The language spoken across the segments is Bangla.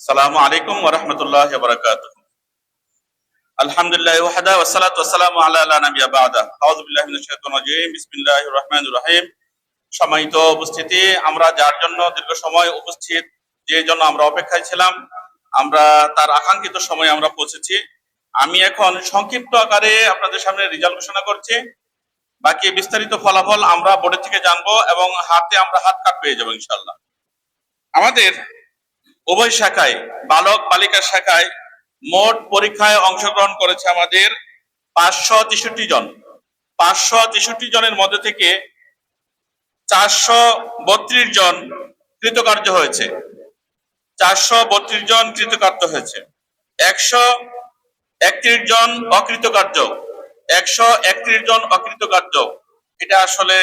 সালামু আলাইকুম ওয়াহদা আলা লা নাবিয়্যা বা'দা। আউযু বিল্লাহি মিনাশ শাইতানির রাজীম। বিসমিল্লাহির সম্মানিত উপস্থিতি, আমরা যার জন্য দীর্ঘ সময় উপস্থিত, যে জন্য আমরা অপেক্ষায় ছিলাম, আমরা তার আকাঙ্ক্ষিত সময় আমরা পৌঁছেছি। আমি এখন সংক্ষিপ্ত আকারে আপনাদের সামনে রেজাল্ট ঘোষণা করছি। বাকি বিস্তারিত ফলাফল আমরা বোর্ডের থেকে জানব এবং হাতে আমরা হাত কাট পেয়ে যাব ইনশাল্লাহ আমাদের উভয় শাখায়, বালক বালিকা শাখায় মোট পরীক্ষায় অংশগ্রহণ করেছে আমাদের পাঁচশো তেষট্টি জন। পাঁচশো তেষট্টি জনের মধ্যে থেকে চারশো বত্রিশ জন কৃতকার্য হয়েছে। চারশো বত্রিশ জন কৃতকার্য হয়েছে। একশো একত্রিশ জন অকৃতকার্য। একশো একত্রিশ জন অকৃতকার্য। এটা আসলে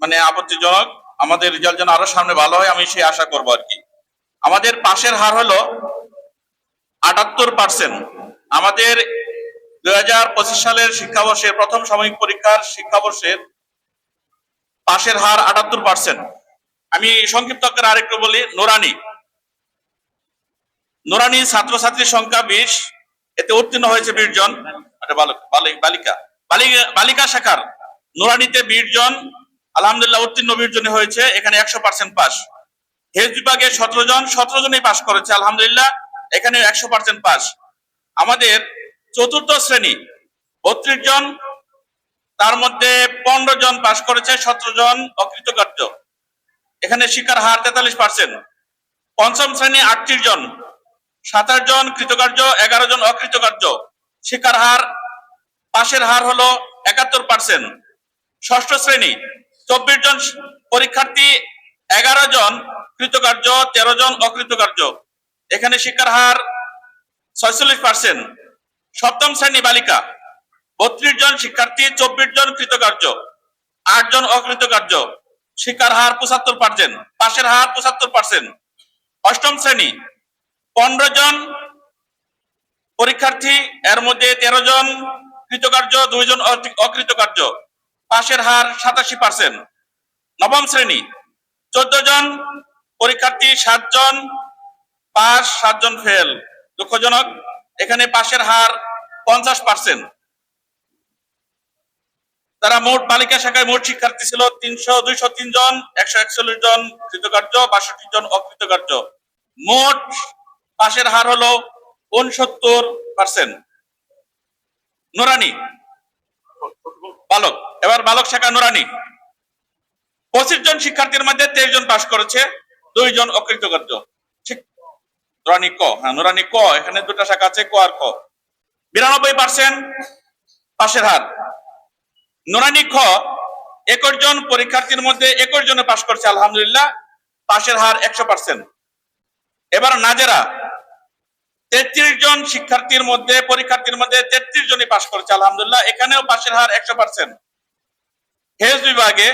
মানে আপত্তিজনক। আমাদের রেজাল্ট যেন আরও সামনে ভালো হয়, আমি সেই আশা করব আর কি। আমাদের পাশের হার হলো আটাত্তর পার্সেন্ট আমাদের দুই হাজার পঁচিশ সালের শিক্ষাবর্ষের প্রথম সাময়িক পরীক্ষার শিক্ষাবর্ষের পাশের হার আটাত্তর পার্সেন্ট আমি সংক্ষিপ্ত আকারে আরেকটু বলি, নোরানি। নোরানি ছাত্রছাত্রীর সংখ্যা বিশ, এতে উত্তীর্ণ হয়েছে বিশ জন। বালি- বালিকা। বালিকা শাখার নোরানিতে বিশ জন, আলহামদুলিল্লাহ উত্তীর্ণ বিশ জনই হয়েছে, এখানে একশো পার্সেন্ট পাস। হেজ বিভাগে সতেরো জন, সতেরো জনই পাশ করেছে, আলহামদুলিল্লাহ। এখানে একশো পার্সেন্ট পাস আমাদের চতুর্থ শ্রেণি, বত্রিশ জন, তার মধ্যে পনেরো জন পাশ করেছে, সতেরো জন অকৃতকার্য। এখানে শিক্ষার হার তেতাল্লিশ পার্সেন্ট পঞ্চম শ্রেণি আটত্রিশ জন, সাতাশ জন কৃতকার্য, এগারো জন অকৃতকার্য। শিক্ষার হার, পাশের হার হলো একাত্তর পার্সেন্ট ষষ্ঠ শ্রেণি, চব্বিশ জন পরীক্ষার্থী এগারো জন কৃতকার্য, তেরো জন অকৃতকার্য। এখানে শিক্ষার হার ছয়চল্লিশ পার্সেন্ট সপ্তম শ্রেণি বালিকা, বত্রিশ জন শিক্ষার্থী, চব্বিশ জন কৃতকার্য, আট জন অকৃতকার্য। শিক্ষার হার পঁচাত্তর পার্সেন্ট পাশের হার পঁচাত্তর পার্সেন্ট অষ্টম শ্রেণি, পনেরো জন পরীক্ষার্থী, এর মধ্যে তেরো জন কৃতকার্য দুইজন অকৃতকার্য। পাশের হার সাতাশি পার্সেন্ট নবম শ্রেণি চোদ্দ জন পরীক্ষার্থী, সাতজন পাস, সাতজন ফেল। দুঃখজনক, এখানে পাশের হার পঞ্চাশ পার্সেন্ট। তারা মোট বালিকা শাখায় মোট শিক্ষার্থী ছিল তিনশো, দুইশো তিন জন, একশো একচল্লিশ জন কৃতকার্য, বাষট্টি জন অকৃতকার্য। মোট পাশের হার হলো উনসত্তর পার্সেন্ট। নুরানি, বালক, এবার বালক শাখা নুরানি। পঁচিশ জন শিক্ষার্থীর মধ্যে তেইশ জন পাশ করেছে, দুই জন অকৃতকার্য ঠিক ক হ্যাঁ নুরানি ক, এখানে দুটা শাখা আছে, ক আর ক বিরানব্বই পার্সেন্ট পাশের হার। নুরানি খ, একুশ জন পরীক্ষার্থীর মধ্যে একুশ জনে পাশ করছে, আলহামদুলিল্লাহ, পাশের হার একশো পার্সেন্ট। এবার নাজেরা, তেত্রিশ জন শিক্ষার্থীর মধ্যে, পরীক্ষার্থীর মধ্যে তেত্রিশ জনই পাশ করেছে, আলহামদুলিল্লাহ, এখানেও পাশের হার একশো পার্সেন্ট। হেজ বিভাগে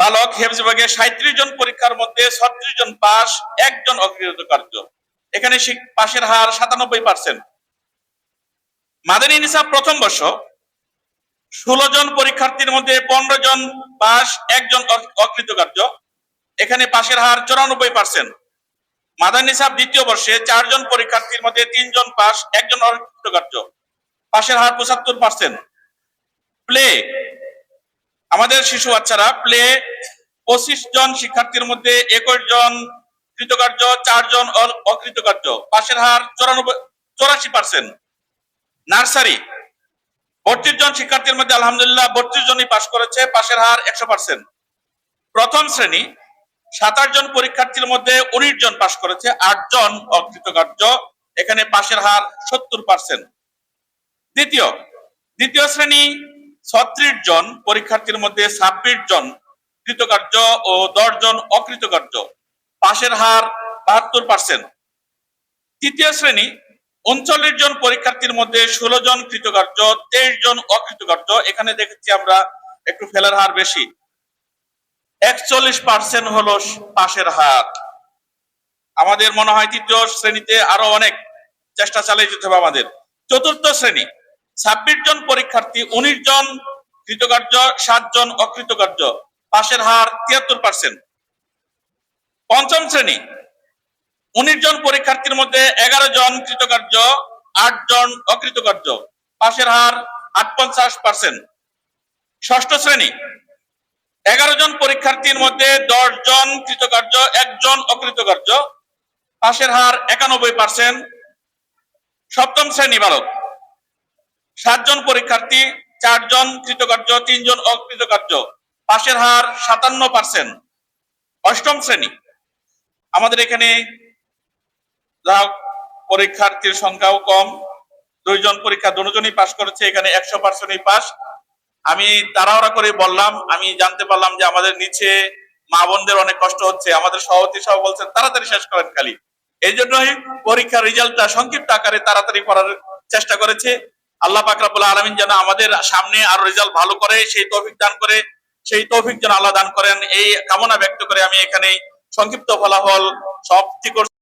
বালক হেফজ বিভাগে সাঁত্রিশ জন পরীক্ষার মধ্যে ছত্রিশ জন পাস একজন অকৃতকার্য এখানে পাশের হার সাতানব্বই পার্সেন্ট মাদানী নিসাব প্রথম বর্ষ, ষোলো জন পরীক্ষার্থীর মধ্যে পনেরো জন পাস একজন অক- অকৃতকার্য এখানে পাশের হার চুরানব্বই পার্সেন্ট মাদানী নিসাব দ্বিতীয় বর্ষে চারজন পরীক্ষার্থীর মধ্যে তিনজন পাস একজন অকৃতকার্য পাশের হার পঁচাত্তর পার্সেন্ট প্লে আমাদের শিশু বাচ্চারা প্লে পঁচিশ জন শিক্ষার্থীর মধ্যে একুশ জন কৃতকার্য চারজন অকৃতকার্য। পাশের হার চৌরানব্বই চৌরাশি পার্সেন্ট নার্সারি, বত্রিশ জন শিক্ষার্থীর মধ্যে আলহামদুলিল্লাহ বত্রিশ জনই পাশ করেছে, পাশের হার একশো পার্সেন্ট প্রথম শ্রেণি, সাতাশ জন পরীক্ষার্থীর মধ্যে উনিশ জন পাশ করেছে, আট জন অকৃতকার্য, এখানে পাশের হার সত্তর পার্সেন্ট দ্বিতীয় দ্বিতীয় শ্রেণি ছত্রিশ জন পরীক্ষার্থীর মধ্যে ছাব্বিশ জন কৃতকার্য ও দশ জন অকৃতকার্য। পাশের হার বাহাত্তর পার্সেন্ট তৃতীয় শ্রেণি, উনচল্লিশ জন পরীক্ষার্থীর মধ্যে ষোলো জন কৃতকার্য, তেইশ জন অকৃতকার্য। এখানে দেখেছি আমরা একটু ফেলার হার বেশি। একচল্লিশ পার্সেন্ট হলো পাশের হার। আমাদের মনে হয় তৃতীয় শ্রেণীতে আরও অনেক চেষ্টা চালিয়ে যেতে হবে আমাদের। চতুর্থ শ্রেণি ছাব্বিশ জন পরীক্ষার্থী, উনিশ জন কৃতকার্য, সাত জন অকৃতকার্য। পাশের হার তিয়াত্তর পার্সেন্ট পঞ্চম শ্রেণি। উনিশ জন পরীক্ষার্থীর মধ্যে এগারো জন কৃতকার্য, আট জন অকৃতকার্য। পাশের হার আট পঞ্চাশ পার্সেন্ট ষষ্ঠ শ্রেণি। এগারো জন পরীক্ষার্থীর মধ্যে দশ জন কৃতকার্য একজন অকৃতকার্য। পাশের হার একানব্বই পার্সেন্ট সপ্তম শ্রেণি বালক। সাতজন পরীক্ষার্থী, চারজন কৃতকার্য, তিনজন অকৃতকার্য। পাশের হার সাতান্ন পার্সেন্ট। অষ্টম শ্রেণি। আমাদের এখানে পরীক্ষার্থীর সংখ্যাও কম। দুইজন পরীক্ষা দুজনই পাশ করেছে, এখানে একশো পার্সেন্টই পাস আমি তাড়াহুড়া করে বললাম, আমি জানতে পারলাম যে আমাদের নিচে মা বোনদের অনেক কষ্ট হচ্ছে। আমাদের সভাপতি সহ বলছেন, তাড়াতাড়ি শেষ করেন খালি। এই জন্যই পরীক্ষার রেজাল্টটা সংক্ষিপ্ত আকারে তাড়াতাড়ি করার চেষ্টা করেছে। আল্লাহ পাক আলমিন যেন আমাদের সামনে আরও রেজাল্ট ভালো করে, সেই তৌফিক দান করে, সেই তৌফিক যেন আল্লাহ দান করেন। এই কামনা ব্যক্ত করে আমি এখানে সংক্ষিপ্ত ফলাফল সমাপ্তি করছি।